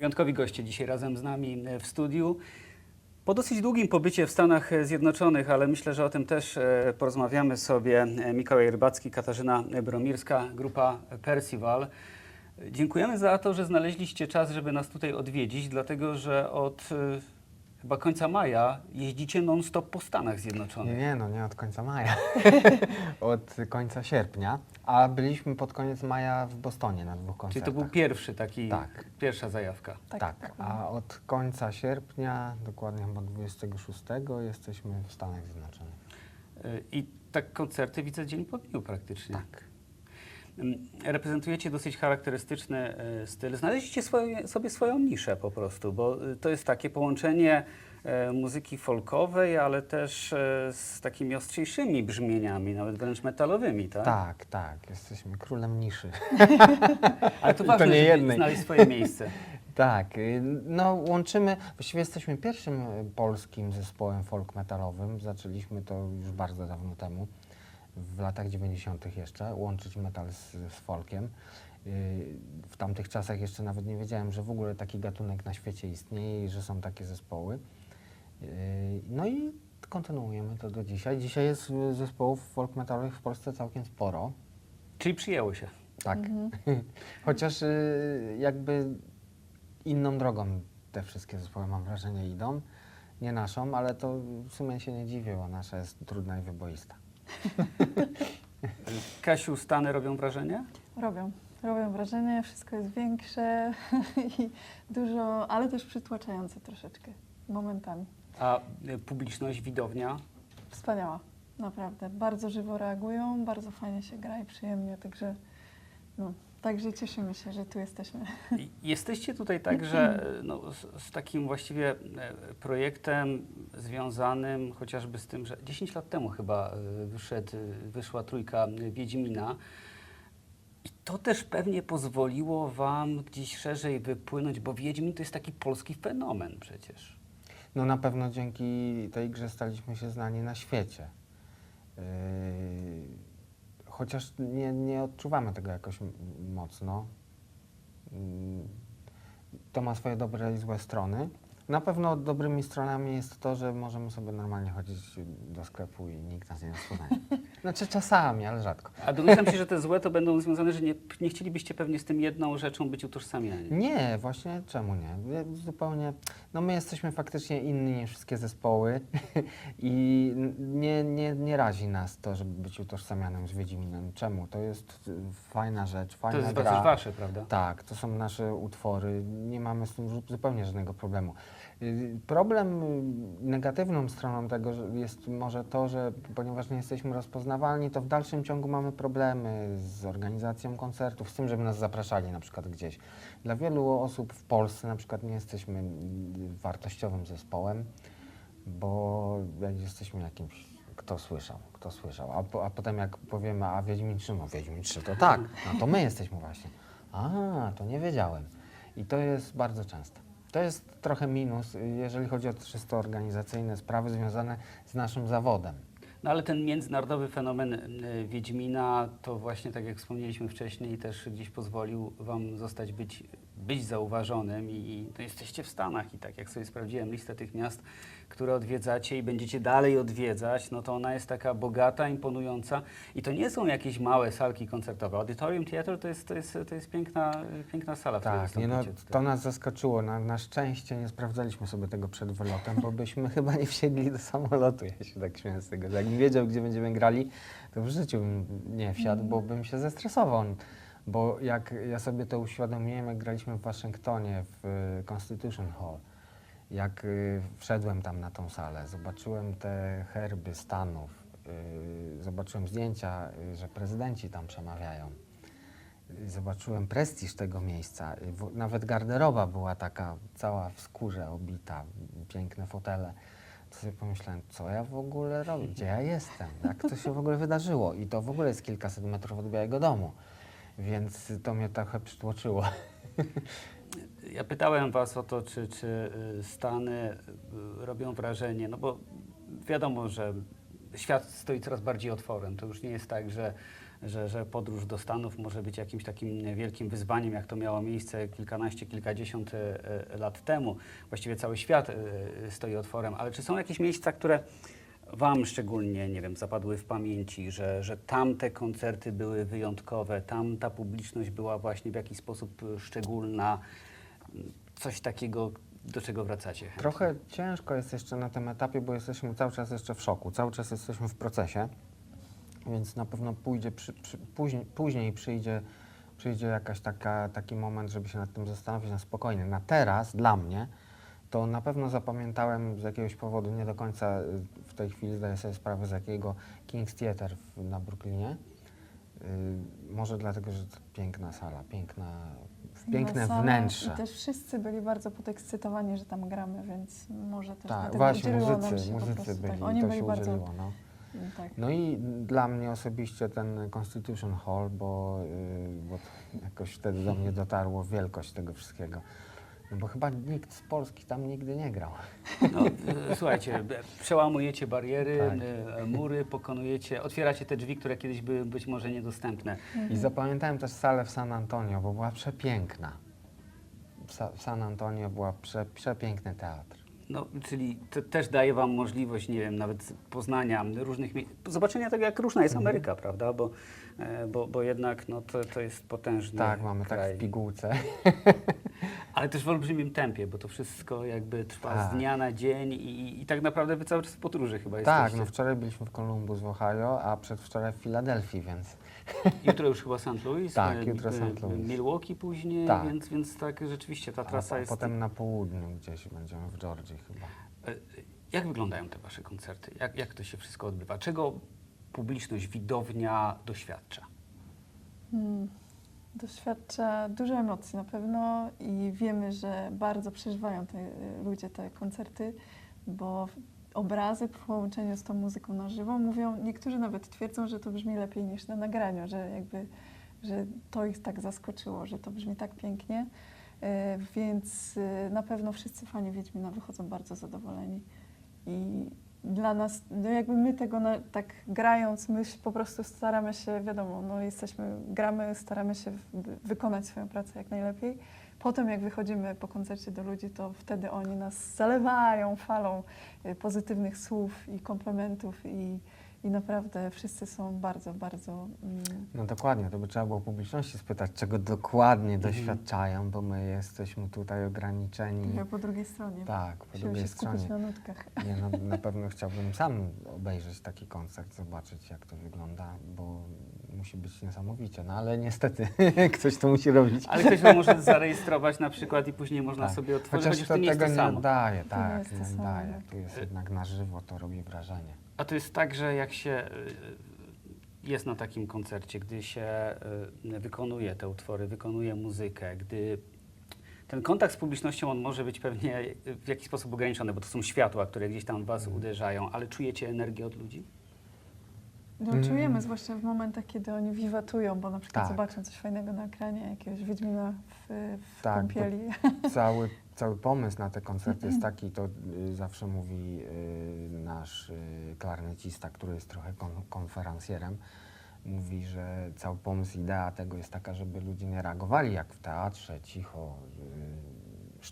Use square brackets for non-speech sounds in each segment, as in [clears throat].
Wyjątkowi goście dzisiaj razem z nami e, w studiu. Po dosyć długim pobycie w Stanach Zjednoczonych, ale myślę, że o tym też e, porozmawiamy sobie, e, Mikołaj Rybacki, Katarzyna Bromirska, grupa Percival. Dziękujemy za to, że znaleźliście czas, żeby nas tutaj odwiedzić, dlatego że od e, chyba końca maja jeździcie non-stop po Stanach Zjednoczonych. nie, no nie od końca maja. [laughs] od końca sierpnia. A byliśmy pod koniec maja w Bostonie na dwóch Czyli koncertach. to był pierwszy taki, Tak. pierwsza zajawka. Tak, a od końca sierpnia, dokładnie chyba 26, jesteśmy w Stanach Zjednoczonych. E, I tak koncerty widzę dzień po dniu praktycznie. Tak. Reprezentujecie dosyć charakterystyczny e, styl. Znaleźliście swoje, sobie swoją niszę po prostu, bo e, to jest takie połączenie e, muzyki folkowej, ale też z takimi ostrzejszymi brzmieniami, nawet wręcz metalowymi, tak? Tak, tak, jesteśmy królem niszy. [laughs] Ale to I to ważne, nie jednej. znaleźć swoje miejsce. [laughs] Tak, y, no łączymy, właściwie jesteśmy pierwszym y, polskim zespołem folk metalowym. Zaczęliśmy to już bardzo dawno temu, w latach 90. jeszcze, łączyć metal z, z folkiem. Y, W tamtych czasach jeszcze nawet nie wiedziałem, że w ogóle taki gatunek na świecie istnieje i że są takie zespoły. Y, No i kontynuujemy to do dzisiaj. Dzisiaj jest y, zespołów folk metalowych w Polsce całkiem sporo. Czyli przyjęło się. Tak. [laughs] Chociaż y, jakby inną drogą te wszystkie zespoły, mam wrażenie, idą. Nie naszą, ale to w sumie się nie dziwię, bo nasza jest trudna i wyboista. [laughs] Kasiu, Stany robią wrażenie? Robią. Robią wrażenie, wszystko jest większe [laughs] i dużo, ale też przytłaczające troszeczkę momentami. A e, publiczność, widownia? Wspaniała, naprawdę. Bardzo żywo reagują, bardzo fajnie się gra i przyjemnie, także, no, także cieszymy się, że tu jesteśmy. Jesteście tutaj także [clears throat] no, z, z takim właściwie e, projektem związanym chociażby z tym, że 10 lat temu chyba e, wyszedł, wyszła trójka Wiedźmina. I to też pewnie pozwoliło Wam gdzieś szerzej wypłynąć, bo Wiedźmin to jest taki polski fenomen przecież. No na pewno dzięki tej grze staliśmy się znani na świecie. Yy, chociaż nie, nie odczuwamy tego jakoś mocno. Yy, to ma swoje dobre i złe strony. Na pewno dobrymi stronami jest to, że możemy sobie normalnie chodzić do sklepu i nikt nas nie rozpoznaje. [laughs] Znaczy czasami, ale rzadko. A domyślam się, że te złe to będą związane, że nie, nie chcielibyście pewnie z tym jedną rzeczą być utożsamiani. Nie, właśnie czemu nie? Ja Zupełnie. No my jesteśmy faktycznie inni niż wszystkie zespoły [laughs] i nie, nie, nie razi nas to, żeby być utożsamianym z Wiedźminem. Czemu? To jest y, fajna rzecz, To fajna jest gra. też Wasze, prawda? Tak, to są nasze utwory, nie mamy z tym zu- zupełnie żadnego problemu. Problem negatywną stroną tego jest może to, że ponieważ nie jesteśmy rozpoznawalni, to w dalszym ciągu mamy problemy z organizacją koncertów, z tym, żeby nas zapraszali na przykład gdzieś. Dla wielu osób w Polsce na przykład nie jesteśmy wartościowym zespołem, bo jesteśmy jakimś, kto słyszał, kto słyszał, a, a potem jak powiemy, a Wiedźmin 3, no Wiedźmin 3 to tak, no to my jesteśmy właśnie. A, to nie wiedziałem. I to jest bardzo często. To jest trochę minus, jeżeli chodzi o czysto organizacyjne sprawy związane z naszym zawodem. No ale ten międzynarodowy fenomen y, Wiedźmina to właśnie, tak jak wspomnieliśmy wcześniej, też gdzieś pozwolił Wam zostać być, być zauważonym i, i no jesteście w Stanach i tak jak sobie sprawdziłem listę tych miast, które odwiedzacie i będziecie dalej odwiedzać, no to ona jest taka bogata, imponująca i to nie są jakieś małe salki koncertowe. Auditorium Theatre to jest, to jest, to jest piękna, piękna sala, Tak, nie no, to nas zaskoczyło. Na, na szczęście nie sprawdzaliśmy sobie tego przed wylotem, bo byśmy [laughs] chyba nie wsiedli do samolotu. Ja się tak śmieję z tego, jakbym wiedział, gdzie będziemy grali, to w życiu bym nie wsiadł, bo bym się zestresował. Bo jak ja sobie to uświadomiłem, jak graliśmy w Waszyngtonie w y, Constitution Hall, jak y, wszedłem tam na tą salę, zobaczyłem te herby Stanów, y, zobaczyłem zdjęcia, że prezydenci tam przemawiają. Zobaczyłem prestiż tego miejsca. Nawet garderoba była taka cała w skórze obita, piękne fotele. To sobie pomyślałem, co ja w ogóle robię, gdzie ja jestem, jak to się w ogóle wydarzyło. I to w ogóle jest kilkaset metrów od Białego Domu. Więc to mnie trochę przytłoczyło. [laughs] Ja pytałem Was o to, czy, czy y, Stany y, robią wrażenie, no bo wiadomo, że świat stoi coraz bardziej otworem. To już nie jest tak, że że, że podróż do Stanów może być jakimś takim wielkim wyzwaniem, jak to miało miejsce kilkanaście, kilkadziesiąt e, lat temu. Właściwie cały świat stoi otworem, ale czy są jakieś miejsca, które Wam szczególnie, nie wiem, zapadły w pamięci, że, że tamte koncerty były wyjątkowe, tam ta publiczność była właśnie w jakiś sposób szczególna, coś takiego, do czego wracacie? chętnie? Trochę ciężko jest jeszcze na tym etapie, bo jesteśmy cały czas jeszcze w szoku, cały czas jesteśmy w procesie, więc na pewno pójdzie, przy, przy, później, później przyjdzie, przyjdzie jakaś taka, taki moment, żeby się nad tym zastanowić na spokojnie. Na teraz, dla mnie, to na pewno zapamiętałem z jakiegoś powodu, nie do końca y, w tej chwili zdaję sobie sprawę z jakiego, King's Theatre w, na Brooklynie. Y, może dlatego, że to piękna sala, piękna, piękne Sala wnętrze. I też wszyscy byli bardzo podekscytowani, że tam gramy, więc może też Tak, właśnie, muzycy, muzycy prostu, byli tak. Oni to byli się bardzo, udzieliło. No. tak. no i dla mnie osobiście ten Constitution Hall, bo, yy, bo jakoś wtedy do mnie dotarło wielkość tego wszystkiego. Bo chyba nikt z Polski tam nigdy nie grał. No, e, słuchajcie, przełamujecie bariery, Tak. e, mury, pokonujecie, otwieracie te drzwi, które kiedyś były być może niedostępne. Mhm. I zapamiętałem też salę w San Antonio, bo była przepiękna. W, Sa- w San Antonio była prze, przepiękny teatr. No, czyli to też daje Wam możliwość, nie wiem, nawet poznania różnych miejsc, zobaczenia tego, jak różna jest Ameryka, prawda? Bo, e, bo, bo jednak no, to, to jest potężny Tak, mamy tak kraj. w pigułce. [laughs] Ale też w olbrzymim tempie, bo to wszystko jakby trwa Tak. z dnia na dzień i, i tak naprawdę Wy cały czas w podróży chyba tak, jesteście. no wczoraj byliśmy w Columbus w Ohio, a przedwczoraj w Filadelfii, więc [laughs] Jutro już chyba St. Louis, Tak, e, jutro e, St. Louis. Milwaukee później, Tak. więc, więc tak rzeczywiście ta trasa a jest... potem na południu gdzieś będziemy w Georgii chyba. E, Jak wyglądają te Wasze koncerty? Jak, jak to się wszystko odbywa? Czego publiczność, widownia doświadcza? Mm, Doświadcza dużo emocji na pewno i wiemy, że bardzo przeżywają te, y, ludzie te koncerty, bo obrazy w połączeniu z tą muzyką na żywo mówią, niektórzy nawet twierdzą, że to brzmi lepiej niż na nagraniu, że jakby, że to ich tak zaskoczyło, że to brzmi tak pięknie, Y, więc y, na pewno wszyscy fani Wiedźmina wychodzą bardzo zadowoleni i dla nas, no jakby my tego na, tak grając, my po prostu staramy się, wiadomo, no jesteśmy, gramy, staramy się wy- wykonać swoją pracę jak najlepiej. Potem jak wychodzimy po koncercie do ludzi, to wtedy oni nas zalewają falą y, pozytywnych słów i komplementów i, i naprawdę wszyscy są bardzo, bardzo mm, No dokładnie, to by trzeba było publiczności spytać, czego dokładnie Mhm. doświadczają, bo my jesteśmy tutaj ograniczeni. trochę po drugiej stronie. Tak, po Musimy drugiej się skupić stronie. na nutkach. Nie, no, [laughs] na pewno chciałbym sam obejrzeć taki koncert, zobaczyć jak to wygląda, bo musi być niesamowicie, no ale niestety [laughs] ktoś to musi robić. Ale ktoś wam może [laughs] zarejestrować na przykład i później można Tak. sobie otworzyć, Chociaż chociaż to to nie jest tego to nie To nie tak, to nie oddaje. tak. Tu jest jednak na żywo, to robi wrażenie. A to jest tak, że jak się y, jest na takim koncercie, gdy się y, wykonuje te utwory, wykonuje muzykę, gdy ten kontakt z publicznością, on może być pewnie w jakiś sposób ograniczony, bo to są światła, które gdzieś tam w was Mhm. uderzają, ale czujecie energię od ludzi? No, Mm. czujemy, zwłaszcza w momentach, kiedy oni wiwatują, bo na przykład Tak. zobaczą coś fajnego na ekranie, jakiegoś Wiedźmina w, w Tak, kąpieli. [laughs] Cały, cały pomysł na te koncerty jest taki, to y, zawsze mówi y, nasz y, klarnecista, który jest trochę kon, konferencjerem, mówi, że cały pomysł, idea tego jest taka, żeby ludzie nie reagowali jak w teatrze, cicho,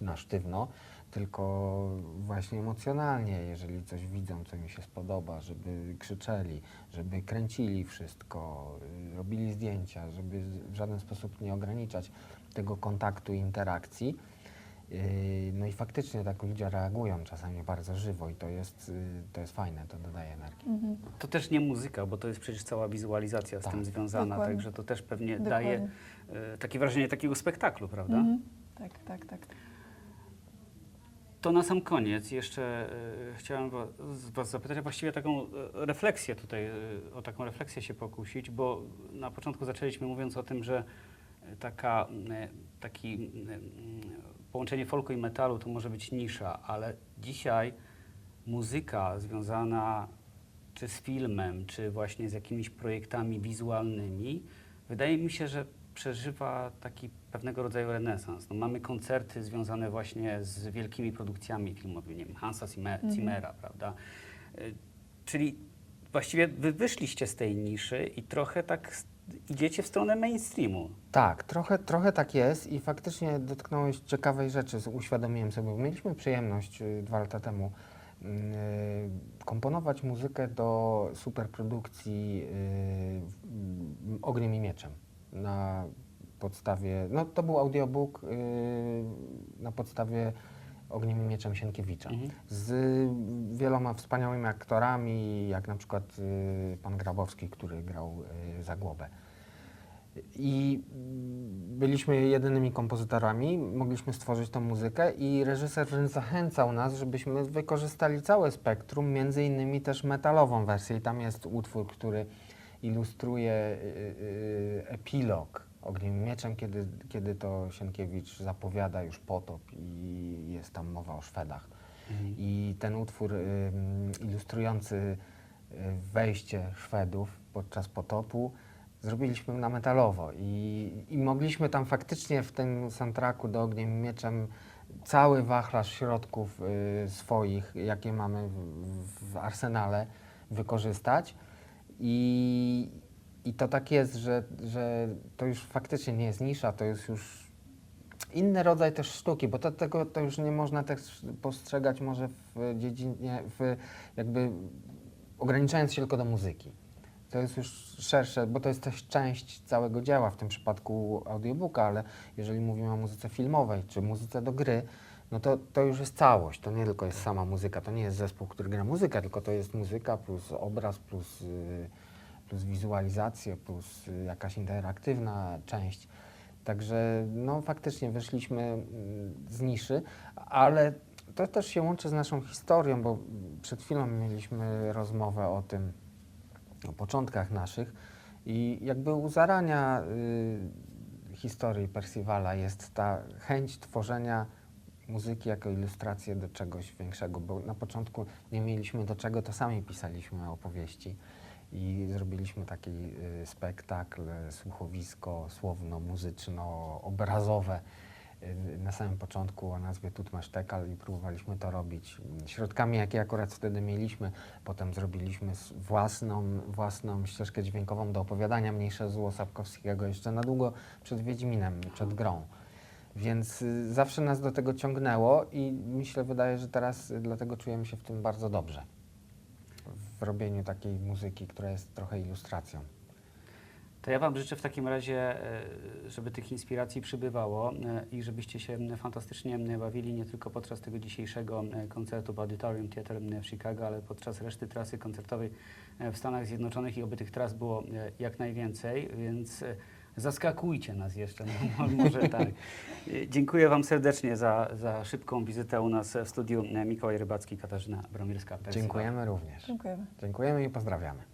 y, na sztywno, tylko właśnie emocjonalnie, jeżeli coś widzą, co im się spodoba, żeby krzyczeli, żeby kręcili wszystko, y, robili zdjęcia, żeby w żaden sposób nie ograniczać tego kontaktu i interakcji. Yy, No i faktycznie tak ludzie reagują czasami bardzo żywo i to jest, y, to jest fajne, to dodaje energii. Mhm. To też nie muzyka, bo to jest przecież cała wizualizacja z Tak. tym związana, Dokładnie. także to też pewnie Dokładnie. daje y, takie wrażenie takiego spektaklu, prawda? Mhm. Tak, tak, tak. To na sam koniec jeszcze e, chciałem Was zapytać, a właściwie taką e, refleksję tutaj, e, o taką refleksję się pokusić, bo na początku zaczęliśmy mówiąc o tym, że taka, taki połączenie folku i metalu to może być nisza, ale dzisiaj muzyka związana czy z filmem, czy właśnie z jakimiś projektami wizualnymi, wydaje mi się, że przeżywa taki pewnego rodzaju renesans. No, mamy koncerty związane właśnie z wielkimi produkcjami filmowymi, nie wiem, Hansa Zimmer, Mhm. Zimmera, prawda? Y, Czyli właściwie wy wyszliście z tej niszy i trochę tak idziecie w stronę mainstreamu. Tak, trochę, trochę tak jest i faktycznie dotknąłeś ciekawej rzeczy, z- uświadomiłem sobie, bo mieliśmy przyjemność y, dwa lata temu y, komponować muzykę do superprodukcji y, Ogniem i Mieczem na podstawie, no to był audiobook y, na podstawie Ogniem i Mieczem Sienkiewicza Mhm. z wieloma wspaniałymi aktorami, jak na przykład y, pan Grabowski, który grał y, Zagłobę. I byliśmy jedynymi kompozytorami, mogliśmy stworzyć tą muzykę i reżyser zachęcał nas, żebyśmy wykorzystali całe spektrum, między innymi też metalową wersję. I tam jest utwór, który ilustruje y, y, epilog Ogniem Mieczem, kiedy, kiedy to Sienkiewicz zapowiada już potop i jest tam mowa o Szwedach. I ten utwór ilustrujący y, wejście Szwedów podczas potopu zrobiliśmy na metalowo i, i mogliśmy tam faktycznie w tym soundtracku do Ogniem Mieczem cały wachlarz środków y, swoich, jakie mamy w, w arsenale, wykorzystać. I, I to tak jest, że, że to już faktycznie nie jest nisza, to jest już inny rodzaj też sztuki, bo to, tego to już nie można też postrzegać może w dziedzinie, w jakby ograniczając się tylko do muzyki. To jest już szersze, bo to jest też część całego dzieła, w tym przypadku audiobooka, ale jeżeli mówimy o muzyce filmowej czy muzyce do gry, no to, to już jest całość. To nie tylko jest sama muzyka, to nie jest zespół, który gra muzykę, tylko to jest muzyka plus obraz, plus, y, plus wizualizacje, plus y, jakaś interaktywna część. Także no faktycznie wyszliśmy mm, z niszy, ale to też się łączy z naszą historią, bo przed chwilą mieliśmy rozmowę o tym, o początkach naszych. I jakby u zarania y, historii Percivala jest ta chęć tworzenia muzyki jako ilustrację do czegoś większego, bo na początku nie mieliśmy do czego, to sami pisaliśmy opowieści i zrobiliśmy taki y, spektakl, y, słuchowisko słowno-muzyczno-obrazowe na samym początku o nazwie Tutmasz Tekal i próbowaliśmy to robić środkami, jakie akurat wtedy mieliśmy. Potem zrobiliśmy własną, własną ścieżkę dźwiękową do opowiadania Mniejsze Zło Sapkowskiego jeszcze na długo przed Wiedźminem, przed grą. Więc y, zawsze nas do tego ciągnęło i myślę, wydaje, że teraz y, dlatego czujemy się w tym bardzo dobrze. W robieniu takiej muzyki, która jest trochę ilustracją. To ja Wam życzę w takim razie, e, żeby tych inspiracji przybywało e, i żebyście się fantastycznie bawili nie tylko podczas tego dzisiejszego koncertu w Auditorium Theatre w Chicago, ale podczas reszty trasy koncertowej e, w Stanach Zjednoczonych i oby tych tras było jak najwięcej, więc zaskakujcie nas jeszcze, no, [laughs] może tak. Dziękuję Wam serdecznie za, za szybką wizytę u nas w studiu. Mikołaj Rybacki, Katarzyna Bromirska. Dziękujemy również. Dziękujemy. Dziękujemy i pozdrawiamy.